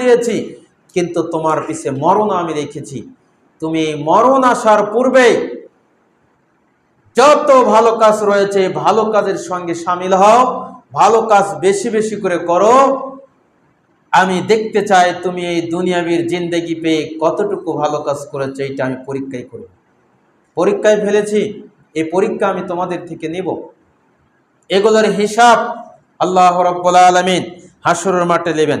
দিয়েছি, কিন্তু তোমার পিছে মরণ আমি রেখেছি। তুমি মরণ আসার পূর্বে যত ভালো কাজ রয়েছে, ভালো কাজের সঙ্গে সামিল হও, ভালো কাজ বেশি বেশি করে করো। আমি দেখতে চাই তুমি এই দুনিয়াবির জিন্দেগি পেয়ে কতটুকু ভালো কাজ করেছ এটা আমি পরীক্ষায় করব পরীক্ষায় ফেলেছি, এই পরীক্ষা আমি তোমাদের থেকে নেব। এগুলোর হিসাব আল্লাহ রব্বুল আলমিন হাসরের মাঠে নেবেন।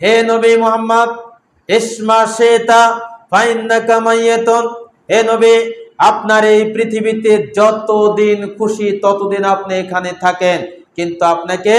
হে নবী মোহাম্মদ, ইসমা শেতা ফাইন্নাকা মাইয়াতুন। হে নবী, আপনার এই পৃথিবীতে যতদিন খুশি ততদিন আপনি এখানে থাকেন। কিন্তু আপনাকে